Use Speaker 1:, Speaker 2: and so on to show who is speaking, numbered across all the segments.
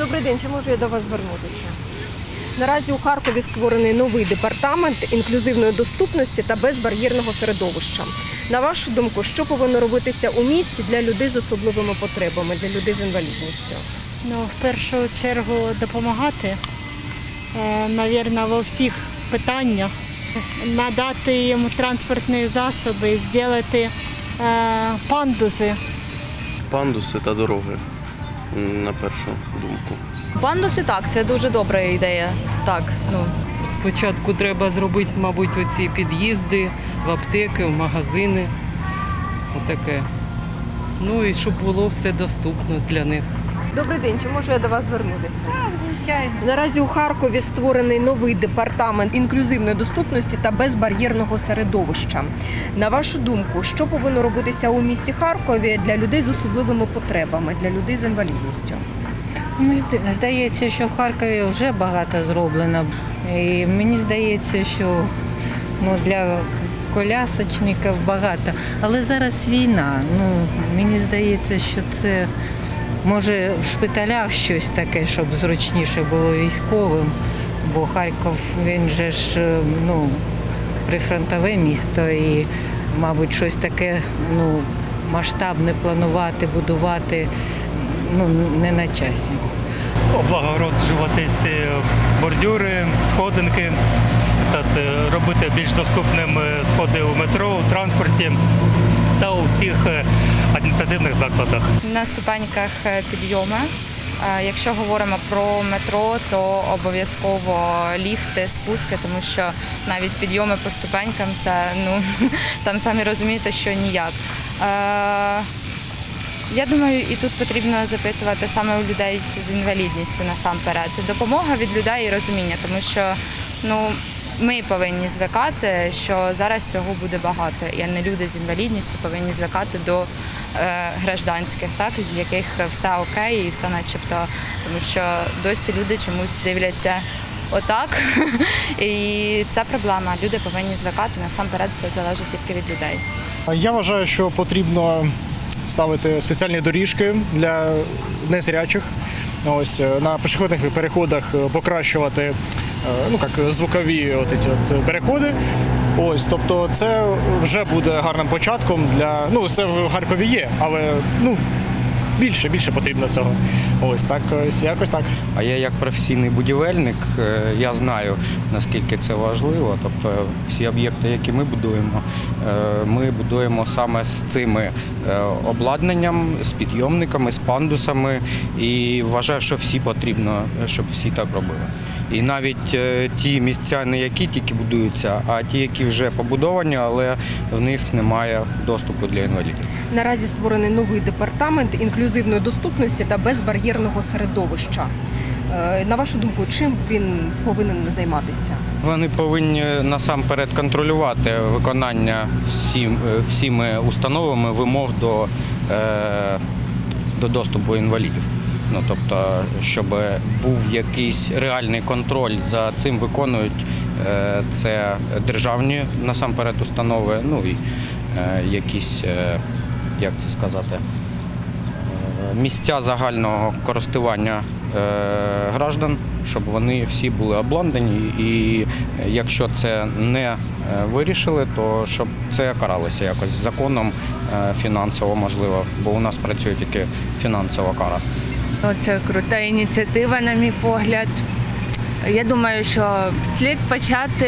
Speaker 1: Добрий день, чи можу я до вас звернутися? Наразі у Харкові створений новий департамент інклюзивної доступності та безбар'єрного середовища. На вашу думку, що повинно робитися у місті для людей з особливими потребами, для людей з інвалідністю?
Speaker 2: Ну, в першу чергу допомагати, е, навірно, во всіх питаннях, надати їм транспортні засоби, зробити е, пандуси.
Speaker 3: Пандуси та дороги, на першу думку.
Speaker 4: Пандуси так, це дуже добра ідея. Так, ну
Speaker 5: Спочатку треба зробити, мабуть, оці під'їзди в аптеки, в магазини. Отаке. Ну і щоб було все доступно для них.
Speaker 1: Добрий день, чи можу я до вас звернутися?
Speaker 2: Звичайно.
Speaker 1: Наразі у Харкові створений новий департамент інклюзивної доступності та безбар'єрного середовища. На вашу думку, що повинно робитися у місті Харкові для людей з особливими потребами, для людей з інвалідністю?
Speaker 6: Мені здається, що в Харкові вже багато зроблено. І мені здається, що ну, для колясочників багато. Але зараз війна. Ну, мені здається, що це може в шпиталях щось таке, щоб зручніше було військовим. Бо Харків він же ж е, ну, прифронтове місто і, мабуть, щось таке ну, масштабне планувати, будувати ну, не на часі.
Speaker 7: облагороджувати ці бордюри, сходинки, е, робити більш доступним е, сходи у метро, у транспорті та у всіх е, адміністративних закладах.
Speaker 8: на ступеньках е, підйоми. Е, Якщо говоримо про метро, то обов'язково ліфти, спуски, тому що навіть підйоми по ступенькам це ну там самі розумієте, що ніяк. Я думаю, і тут потрібно запитувати саме у людей з інвалідністю насамперед. Допомога від людей і розуміння, тому що ну. Ми повинні звикати, що зараз цього буде багато, і не люди з інвалідністю повинні звикати до е, гражданських, так з яких все окей і все начебто, тому що досі люди чомусь дивляться отак, і це проблема. Люди повинні звикати насамперед, все залежить тільки від людей.
Speaker 9: Я вважаю, що потрібно ставити спеціальні доріжки для незрячих. Ось е, на пішохідних переходах е, покращувати ну як звукові от ці от переходи. Ось, тобто, це вже буде гарним початком для ну це в Харкові є, але ну більше більше потрібно цього. Ось так, ось якось так.
Speaker 10: А я як професійний будівельник, е, я знаю наскільки це важливо. Тобто всі об'єкти, які ми будуємо, е, ми будуємо саме з цими е, обладнанням, з підйомниками, з пандусами. І вважаю, що всі потрібно, щоб всі так робили. І навіть ті місця, не які тільки будуються, а ті, які вже побудовані, але в них немає доступу для інвалідів.
Speaker 1: Наразі створений новий департамент інклюзивної доступності та безбар'єрного середовища. Е, На вашу думку, чим він повинен займатися?
Speaker 10: Вони повинні насамперед контролювати виконання всім, е, всіми установами вимог до, е, до доступу інвалідів. Ну, тобто, щоб був якийсь реальний контроль за цим виконують це державні насамперед установи, ну і якісь, як це сказати, місця загального користування е, граждан, щоб вони всі були обладнані. І е, якщо це не е, вирішили, то щоб це каралося якось законом фінансово можливо, бо у нас працює тільки фінансова кара.
Speaker 11: Це крута ініціатива, на мій погляд. Я думаю, що слід почати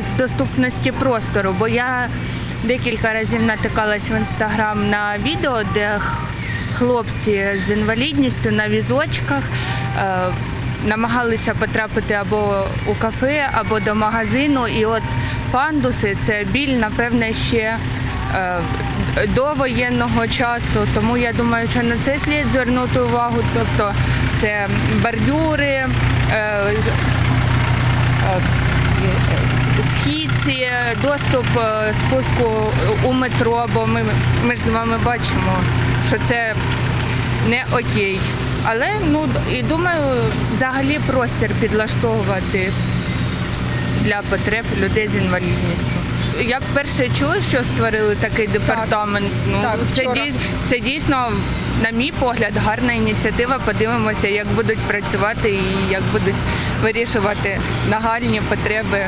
Speaker 11: з доступності простору, бо я декілька разів натикалась в інстаграм на відео, де хлопці з інвалідністю на візочках е, намагалися потрапити або у кафе, або до магазину. І от пандуси це біль, напевне, ще е, до воєнного часу. Тому я думаю, що на це слід звернути увагу. Тобто це бордюри, е, східці, доступ спуску у метро, бо ми, ми ж з вами бачимо, що це не окей. Але ну і думаю, взагалі простір підлаштовувати для потреб людей з інвалідністю. Я вперше чую, що створили такий департамент. ну
Speaker 1: так,
Speaker 11: це
Speaker 1: вчора.
Speaker 11: дійс- це дійсно на мій погляд, гарна ініціатива. Подивимося, як будуть працювати і як будуть вирішувати нагальні потреби.